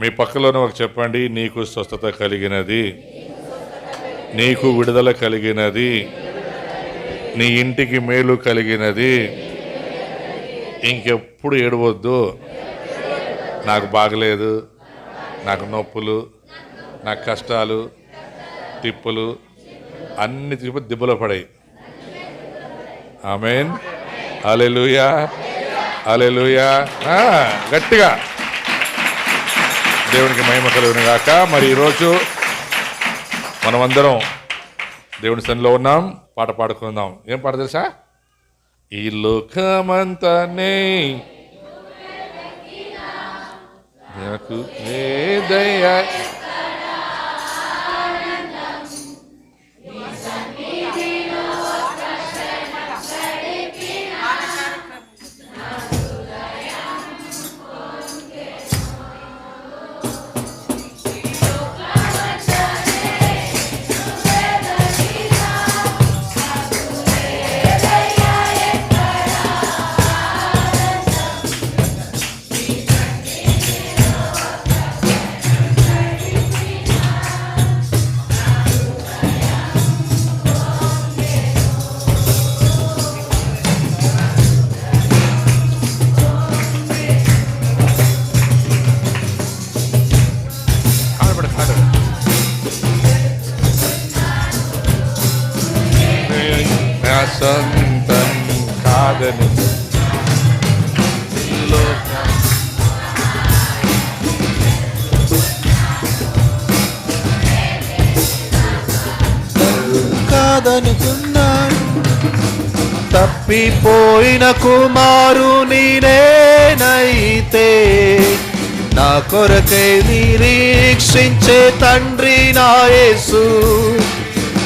మీ పక్కలోనే ఒక చెప్పండి నీకు స్వస్థత కలిగినది. నీకు విడుదల కలిగినది. నీ ఇంటికి మేలు కలిగినది. ఇంకెప్పుడు ఏడవద్దు. నాకు బాగలేదు. నాకు నొప్పులు. నాకు కష్టాలు. తిప్పులు. అన్ని తిప్పి దిబ్బలు పడాయి. ఆమెన్. అలెలుయా అలెలుయా గట్టిగా. దేవునికి మహిమ కలుగును గాక మరి ఈరోజు మనమందరం దేవుని సన్నిలో ఉన్నాం. పాట పాడుకుందాం. ఏం పాట తెలుసా? ఈ లోకమంతనే నాకు కాడబడి కాదని కాదనుకున్నాను తప్పిపోయిన కుమారు నేనైతే నా కొరకై నిరీక్షించే తండ్రి నాయసు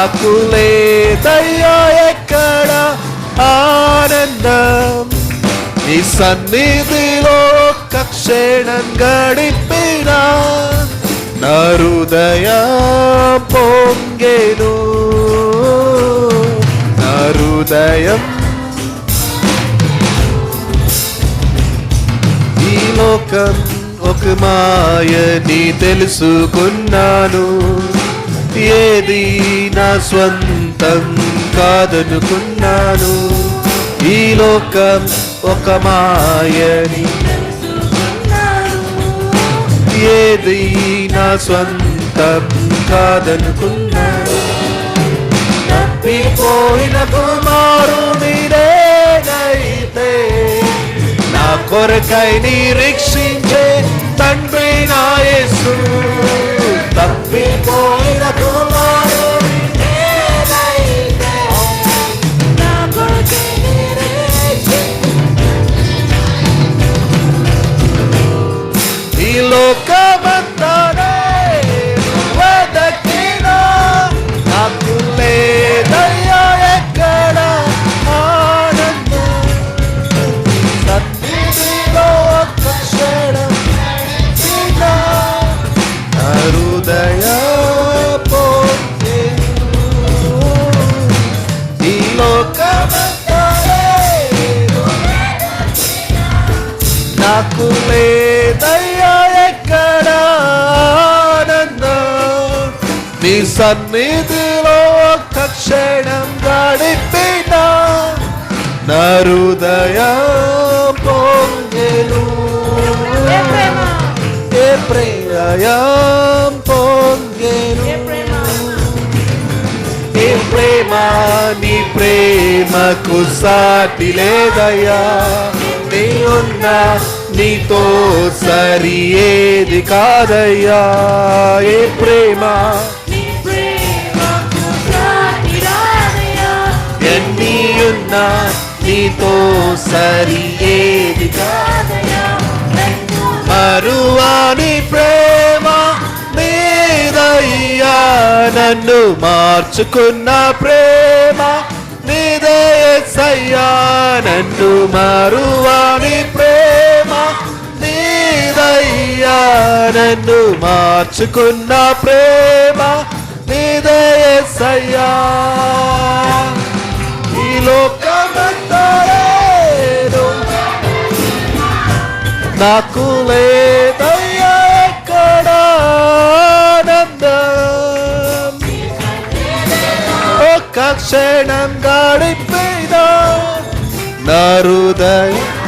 నాకు లేదయ్యా ఎక్కడ? ఆనందం. నీ సన్నిధిలో ఒక్క క్షణం గడిపిన నా హృదయ పొంగేను. నా హృదయం ఈ లోకం ఒక మాయని తెలుసుకున్నాను. ఏది నా స్వంతం కాదనుకున్నాను. ఈ లోకం ఒక మాయని. ఏది నా స్వంతం కాదనుకున్నాను. తప్పిపోయిన కుమారుని నా కొరకై నిరీక్షించే తండ్రి నాయసు తప్పిపోయిన నాకు లేదయ్యా ఎక్కడ నీ సన్నిధిలో ఒక్క క్షణం గడిపిన నా హృదయ పొంగెను. ఏ ప్రేయం పొంగెను. ఏ ప్రేమ? నీ ప్రేమకు సాటి లేదయ్యా నీ ఉన్న నీతో సరి ఏది కాదయ్యా ఏ ప్రేమ. ఎన్ని ఉన్నా నీతో సరి ఏది మరువాని ప్రేమ నీదయ్యా నన్ను మార్చుకున్న ప్రేమ నీదయ్యా నన్ను మరువాని ప్రేమ. నన్ను మార్చుకున్న ప్రేమ నీదయ్యా ఈ లోకమంతా నాకు లేదయ్యా ఎక్కడ ఒక్క క్షణం గడిపేదా నా హృదయం.